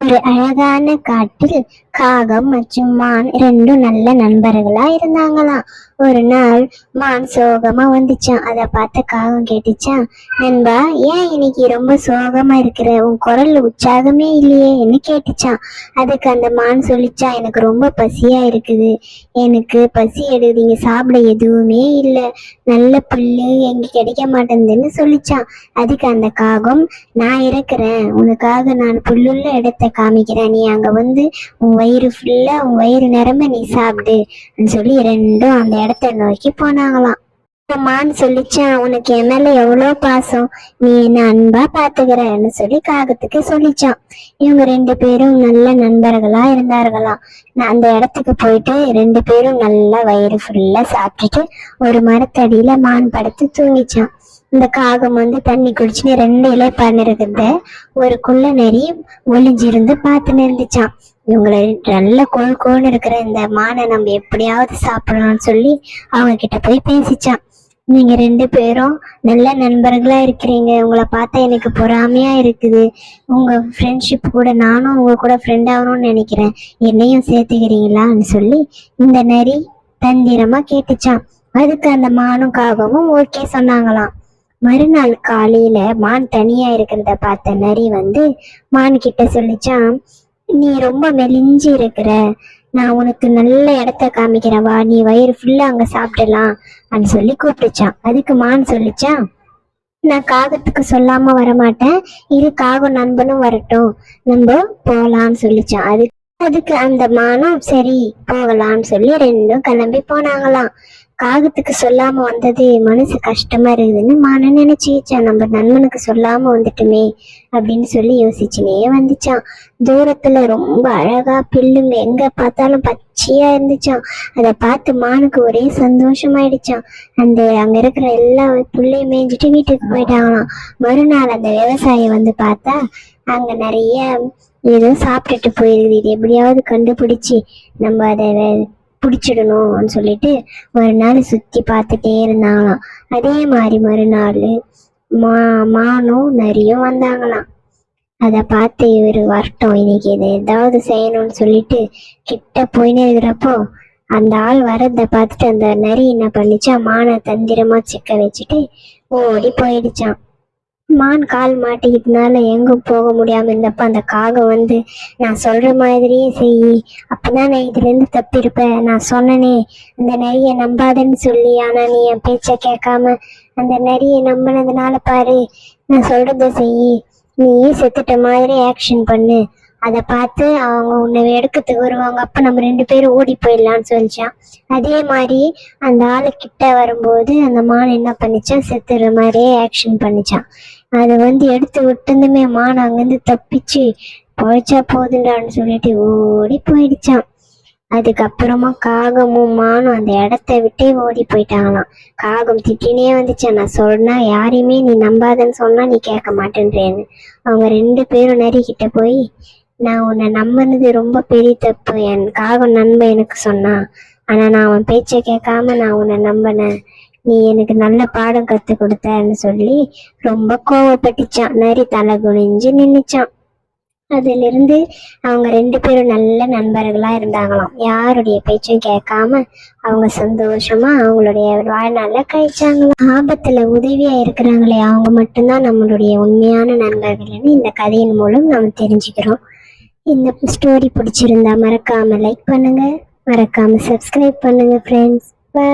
ஒரு அழகான காட்டில் காகம் மற்றும் மான் ரெண்டும் நல்ல நண்பர்களா இருந்தாங்களாம் ஒரு நாள் மான் சோகமா வந்துச்சான் அதை பார்த்த காகம் கேட்டுச்சான் நண்பா ஏன் இன்னைக்கு ரொம்ப சோகமா இருக்கிற? உன் குரல்ல உற்சாகமே இல்லையே என்று கேட்டுச்சான் அதுக்கு அந்த மான் சொல்லிச்சான் எனக்கு ரொம்ப பசியா இருக்குது. எனக்கு பசி எடுதிங்க சாப்பிட எதுவுமே இல்லை. நல்ல புல்லு எங்க கிடைக்க மாட்டேங்குதுன்னு சொல்லிச்சான் அதுக்கு அந்த காகம் நான் இருக்கிறேன் உனக்காக நான் புல்லுள்ள இடத்த காமிக்கிற நீ அங்க வந்து உன் வயிறு ஃபுல்லாக உன் வயிறு நிரம்ப நீ சாப்பிடு சொல்லி ரெண்டும் அந்த இடத்த நோக்கி போனாங்களாம். மான் சொல்லிச்சான் உனக்கு என் மேல எவ்வளோ பாசம்? நீ என்ன அன்பா பாத்துக்கிறன்னு சொல்லி காகத்துக்கு சொல்லிச்சான் இவங்க ரெண்டு பேரும் நல்ல நண்பர்களா இருந்தார்களாம். நான் அந்த இடத்துக்கு போயிட்டு ரெண்டு பேரும் நல்லா வயிறு ஃபுல்லா சாப்பிட்டுட்டு ஒரு மரத்தடியில மான் படுத்து தூங்கிச்சான் இந்த காகம் வந்து தண்ணி குடிச்சுன்னு ரெண்டு இலைப்பாடு இருக்கிறத ஒரு குள்ள நெறி ஒளிஞ்சிருந்து பார்த்துன்னு இருந்துச்சான் இவங்களை நல்ல கோல் கோல்னு இருக்கிற இந்த மானை நம்ம எப்படியாவது சாப்பிடணும்னு சொல்லி அவங்க கிட்ட போய் பேசிச்சான் நீங்க ரெண்டு பேரும் நல்ல நண்பர்களா இருக்கிறீங்க. உங்களை பார்த்தா எனக்கு பொறாமையா இருக்குது. உங்க ஃப்ரெண்ட்ஷிப் கூட நானும் உங்க கூட ஃப்ரெண்ட் ஆகணும்னு நினைக்கிறேன். என்னையும் சேர்த்துக்கிறீங்களான்னு சொல்லி இந்த நரி தந்திரமா கேட்டுச்சான் அதுக்கு அந்த மானும் காகமும் ஓகே சொன்னாங்களாம். மறுநாள் காலையில மான் தனியா இருக்கிறத பார்த்த நரி வந்து மான் கிட்ட சொல்லிச்சான் நீ ரொம்ப மெலிஞ்சு இருக்கிற. நான் உனக்கு நல்ல இடத்த காமிக்கிறேன் வா நீ வயிறு ஃபுல்லா அங்க சாப்பிடலாம். அப்படின்னு சொல்லி கூப்பிட்டுச்சான் அதுக்கு மான் சொல்லிச்சான் நான் காகத்துக்கு சொல்லாம வரமாட்டேன். இரு காகம் நண்பனும் வரட்டும். நம்ம போலான்னு சொல்லிச்சான் அதுக்கு அதுக்கு அந்த மானும் சரி போகலாம்னு சொல்லி ரெண்டும் கிளம்பி போனாங்களாம். காகத்துக்கு சொல்லாம வந்தது மனசு கஷ்டமா இருக்குதுன்னு மானன் நினைச்சிச்சான் நம்ம நண்பனுக்கு சொல்லாம வந்துட்டுமே அப்படின்னு சொல்லி யோசிச்சுனே வந்துச்சான். தூரத்துல ரொம்ப அழகா பில்லுங்க எங்க பார்த்தாலும் பச்சையா இருந்துச்சான். அதை பார்த்து மானுக்கு ஒரே சந்தோஷமாயிடுச்சான். அந்த அங்க இருக்கிற எல்லா புள்ளையும் மேய்ஞ்சிட்டு வீட்டுக்கு போயிட்டாங்களாம். மறுநாள் அந்த விவசாயி வந்து பார்த்தா அங்க நிறைய ஏதோ சாப்பிட்டுட்டு போயிருக்குது. இது எப்படியாவது கண்டுபிடிச்சி நம்ம அதை பிடிச்சிடணும்னு சொல்லிட்டு ஒரு நாள் சுற்றி பார்த்துட்டே இருந்தாங்களாம். அதே மாதிரி மறுநாள் மா மானும் நரியும் வந்தாங்களாம். அதை பார்த்து இவர் வரட்டும் இன்னைக்கு இதை ஏதாவது செய்யணும்னு சொல்லிட்டு கிட்ட போயின்னு இருக்கிறப்போ அந்த ஆள் வரதை பார்த்துட்டு அந்த நரி என்ன பண்ணிச்சா மானை தந்திரமா சிக்க வச்சுட்டு ஓடி போயிடுச்சான் மான் கால் மாட்டிக்கிட்டனால எங்கும் போக முடியாம இருந்தப்ப அந்த காகம் வந்து நான் சொல்ற மாதிரியே செய். அப்பதான் நான் இதுல இருந்து தப்பிருப்பேன். நான் சொன்னனே அந்த நரியை நம்பாதன்னு சொல்லி. ஆனா நீ என் பேச்ச கேட்காம அந்த நரியை நம்பினதுனால பாரு நான் சொல்றத செய். நீ செத்துட்ட மாதிரி ஆக்ஷன் பண்ணு. அதை பார்த்து அவங்க உன்னை எடுக்கிறதுக்கு வருவாங்க. அப்போ நம்ம ரெண்டு பேரும் ஓடி போயிடலாம்னு சொல்லிச்சான். அதே மாதிரி அந்த ஆளு கிட்ட வரும்போது அந்த மான் என்ன பண்ணிச்சான் செத்துற மாதிரியே ஆக்ஷன் பண்ணிச்சான். அதை வந்து எடுத்து விட்டுந்துமே மான் அங்கேருந்து தப்பிச்சு பொழைச்சா போதுண்டான்னு சொல்லிட்டு ஓடி போயிடுச்சான். அதுக்கப்புறமா காகமும் மானும் அந்த இடத்த விட்டே ஓடி போயிட்டாங்களாம். காகம் திட்டினே வந்துச்சான். நான் சொன்னா யாரையுமே நீ நம்பாதன்னு சொன்னா நீ கேட்க மாட்டேன்றேன்னு. அவங்க ரெண்டு பேரும் நரிக்கிட்ட போய் நான் உன்னை நம்பினது ரொம்ப பெரிய தப்பு. என் காகம் நண்பன் எனக்கு சொன்னான் ஆனா நான் அவன் பேச்சை கேட்காம நான் உன்னை நம்பினேன். நீ எனக்கு நல்ல பாடம் கற்றுக் கொடுத்தன்னு சொல்லி ரொம்ப கோவப்பட்டுச்சான். நரி தலை குனிஞ்சு நின்னுச்சான். அதுல இருந்து அவங்க ரெண்டு பேரும் நல்ல நண்பர்களா இருந்தாங்களாம். யாருடைய பேச்சும் கேட்காம அவங்க சந்தோஷமா அவங்களுடைய வாழ்நாளில் கழிச்சாங்களாம். ஆபத்துல உதவியா இருக்கிறாங்களே அவங்க மட்டும்தான் நம்மளுடைய உண்மையான நண்பர்கள்னு இந்த கதையின் மூலம் நம்ம தெரிஞ்சுக்கிறோம். இந்த ஸ்டோரி பிடிச்சிருந்தா மறக்காம லைக் பண்ணுங்க. மறக்காம சப்ஸ்கிரைப் பண்ணுங்க ஃப்ரெண்ட்ஸ் பை